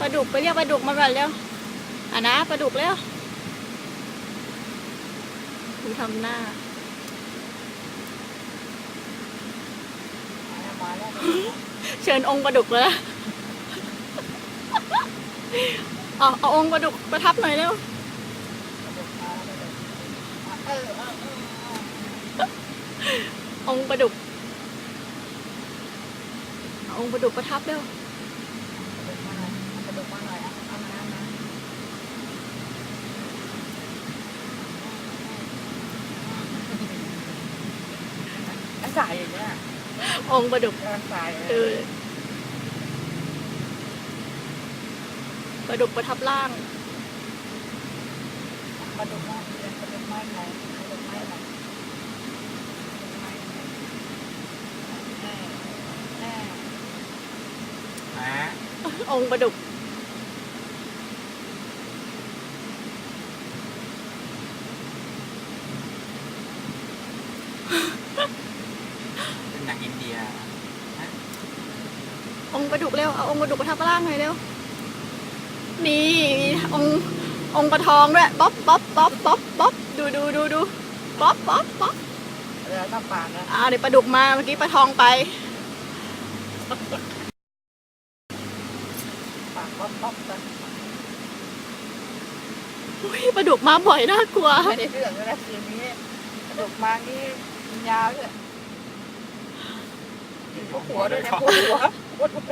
ปลาดุกไปเรียกปลาดุกมาก่อนเร็วอะนะปลาดุกเร็วดูทำหน้าเชิญองค์ปลาดุกเลยเอาเอาองค์ปลาดุกประทับหน่อยเร็วองค์ปลาดุกเอาองค์ปลาดุกประทับเร็ว ระดูกมาหน่อยเอาน้ำนะอาศัยอย่างเงี้ยองค์ปลาดุกอาศัยเออปลาดุกประทับล่างกระดูกไม้กระดูกไม้ไหนกระดูกไม้ไหนแน่อ่องค์ปลาดุก เป็น หนังอินเดียองค์ปลาดุกเร็ว เอาองค์ปลาดุกประทับล่างหน่อยเร็ว นี่มีองค์องค์ปลาทองด้วยป๊อปป๊อปป๊อปป๊อปป๊อปดูดูดูดูป๊อปป๊อปป๊อปเรือถ้าปากนะอ่าเดี๋ยวปลาดุกมา เมื่อกี้ปลาทองไปปากป๊อปป๊อปกันอุ๊ยปลาดุกมาบ่อยน่ากลัวไม่ได้เรื่องเลยนะคืนนี้กระดูกมานี่ยาวเลย ปวดหัวด้วยนะปวดหัวปวดหัว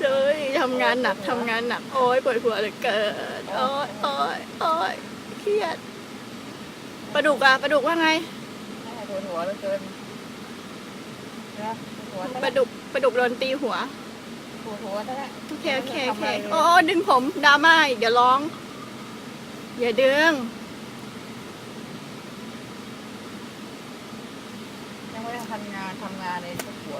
เฮ้ยทำงานหนักทำงานหนักโอ้ยปวดหัวเหลือเกินโอ้ยโอ้ยโอ้ยเครียดปลาดุกอะปลาดุกว่าไงปวดหัวเหลือเกินนะปวดหัวปลาดุกปลาดุกโดนตีหัวปวดหัวนั่นแหละโอเคโอเคโอเคโอ้ดึงผมดราม่าอีกเดี๋ยวร้อง อย่าดึง ยัง ไม่ได้ทำงานทำงานเลยปวดหัว